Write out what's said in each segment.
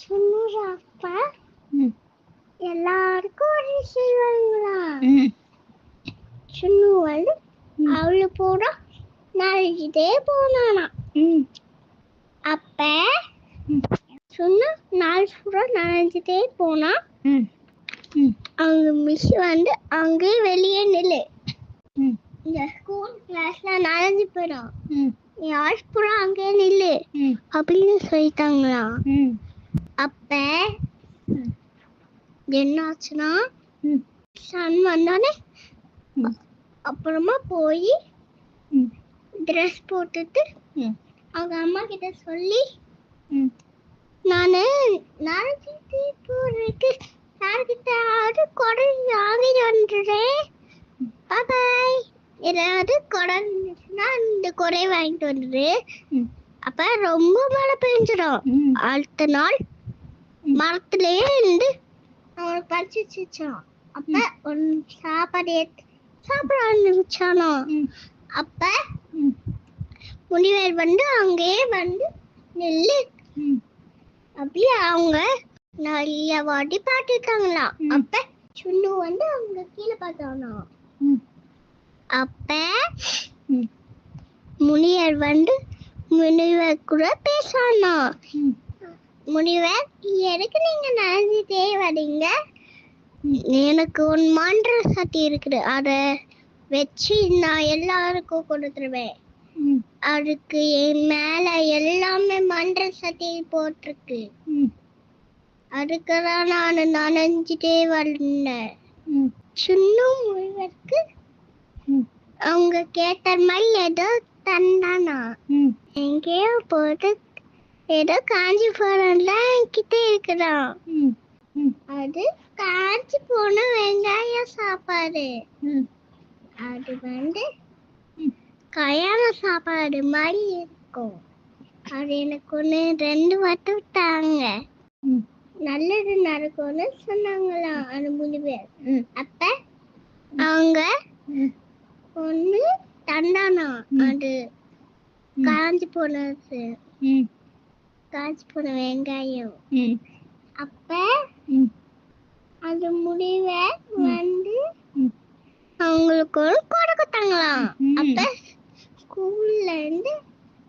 சுண்ணுற அப்பா எல்லாருக்கும் ஒரு செய்வாங்களா சுண்ணு வந்து. அவளு பூரா நனைஞ்சிட்டே போனானா. அப்ப சுண்ணு நாள் பூரா நனைஞ்சிட்டே போனா அவங்க மிஸ் வந்து அங்கே வெளியே நில்லு. இந்த ஸ்கூல் கிளாஸ்ல நனைஞ்சு போயிடும். நீ ஆள் பூரா அங்கே நில்லு அப்படின்னு சொல்லிட்டாங்களா. அப்ப என்னாச்சுன்னா சன் வந்தோடனே ம். அப்புறமா போய் ட்ரெஸ் போட்டுட்டு அவங்க அம்மா கிட்ட சொல்லி நான் நாளைக்கு போறதுக்கு யார்கிட்ட கொடை வாங்கிட்டு வந்துடுறேன். பாய் ஏதாவது கொடை இருந்துச்சுன்னா இந்த கொடை வாங்கிட்டு வந்துடு. அப்ப ரொம்ப மழை பெஞ்சிடும் அடுத்த நாள். மரத்துலயே இருந்து அவனுக்கு பறிச்சுச்சான் அப்ப ஒரு சாப்பாடு சாப்பிட ஆரம்பிச்சானோ அப்ப முனிவர் வந்து அங்கேயே வந்து நெல்லு. அப்படியே அவங்க நிறைய வாட்டி பாட்டுருக்காங்களாம். அப்ப சுண்டு வந்து அவங்க கீழே பார்த்தானா? அப்ப முனிவர் வந்து முனிவர் கூட பேசானா முனிவர் எதுக்கு நீங்க நடந்துட்டே வரீங்க. எனக்கு ஒரு மன்ற சட்டி இருக்குது. அதை வச்சு நான் எல்லாருக்கும் கொடுத்துருவேன் அதுக்கு என் மேல எல்லாமே மன்ற சட்டி போட்டிருக்கு. அதுக்கு தான் நான் நனைஞ்சிட்டே வந்தேன் ம். சின்ன முனிவருக்கு அவங்க கேட்ட மாதிரி ஏதோ தந்தானா? எங்கேயோ போட்டு ஏதோ காஞ்சி போனதுல கிட்ட இருக்குதான். ம் ம். அது காஞ்சி போன வெங்காய சாப்பாடு. அது வந்து கல்யாண சாப்பாடு மாதிரி இருக்கும். அது எனக்கு ஒன்று ரெண்டு தாங்க ம். நல்லது நடக்கும்னு சொன்னாங்களாம் அது முடிவு ம். அப்ப அவங்க ஒன்று ம். அது. காஞ்சி போனது. போன வெங்காயம். அப்ப அது முடிவ வந்து அவங்களுக்கு ஒரு கொடை கொடுத்தாங்களாம். அப்ப ஸ்கூல்ல இருந்து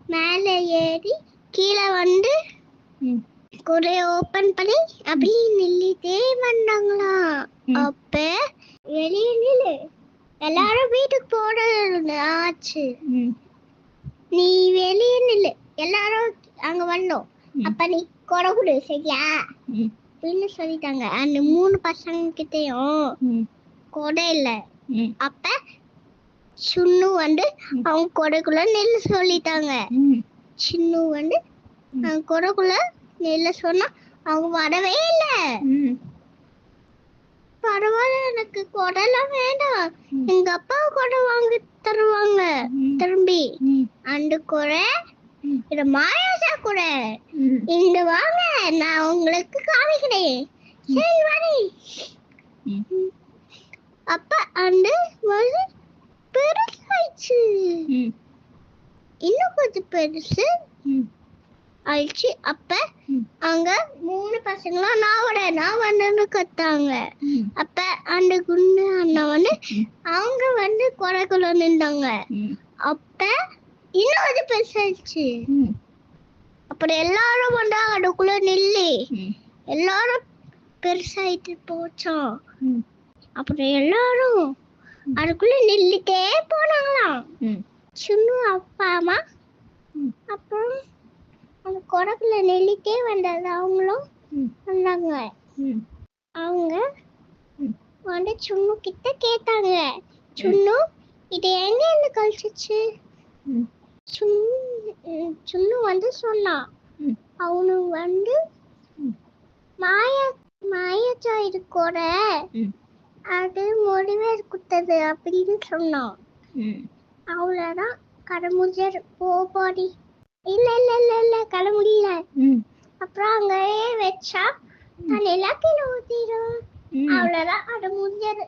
மேலே ஏறி கீழே வந்து கொடை ஓபன் பண்ணி அப்படியே நில்லிட்டே வந்தாங்களாம். ம். அப்ப வெளியே நில்லு. எல்லாரும் வீட்டுக்கு போறது ஆச்சு. நீ வெளியே நில்லு. எல்லாரும் அங்க வந்தோம். அப்ப நீ கொடை கொடு சரியா? அப்படின்னு சொல்லிட்டாங்க. அந்த மூணு பசங்க கிட்டயும் கொடை இல்ல. அப்ப சுண்ணு வந்து. அவங்க கொடைக்குள்ள நெல் சொல்லிட்டாங்க. சின்னு வந்து. அவங்க கொடைக்குள்ள நெல்ல சொன்னா அவங்க வரவே இல்ல. பரவாயில்ல எனக்கு கொடைலாம் வேண்டாம். எங்க அப்பா கொடை வாங்கி தருவாங்க. திரும்பி. அந்த ம் இது மாயாசா கூட இங்க வாங்க நான் உங்களுக்கு காமிக்கிறேன். சரி வாடி. அப்ப அந்த வந்து பெருசாயிடுச்சு. இன்னும் கொஞ்சம் பெருசு ஆயிடுச்சு. அப்ப அங்க மூணு பசங்களும் நான் வர நான் வரேன்னு கத்தாங்க. அப்ப அந்த குண்டு அண்ணா வந்து அவங்க வந்து குறைக்குள்ள நின்றாங்க அப்ப இன்னும் கொஞ்சம் பெருசாயிடுச்சு. அப்புறம் எல்லாரும் வந்து அதுக்குள்ள நில்லு. எல்லாரும் பெருசாயிட்டு போச்சோம். ம். அப்புறம் எல்லாரும் அதுக்குள்ள நில்லுட்டே போனாங்களாம். ம். சின்ன அப்பா அம்மா. அப்புறம் அந்த குடக்குள்ள நெல்லிட்டே வந்தது அவங்களும் வந்தாங்க. அவங்க வந்து சுண்ணு கிட்ட கேட்டாங்க. சுண்ணு இது எங்க இருந்து கழிச்சிச்சு? சுண்ணு வந்து சொன்னான். அவனு வந்து மாய மாயச்சா இது கூட அது முடிவே குத்தது அப்படின்னு சொன்னான். ம். அவ்வளோதான் கடை முடிஞ்சாரு. போ போடி. இல்ல இல்ல இல்ல இல்ல. கடை முடியல. ம். அப்புறம் அங்கேயே வச்சா நான் எல்லாத்தையும் ஊத்திடும் அவ்வளோதான் அது முடிஞ்சது.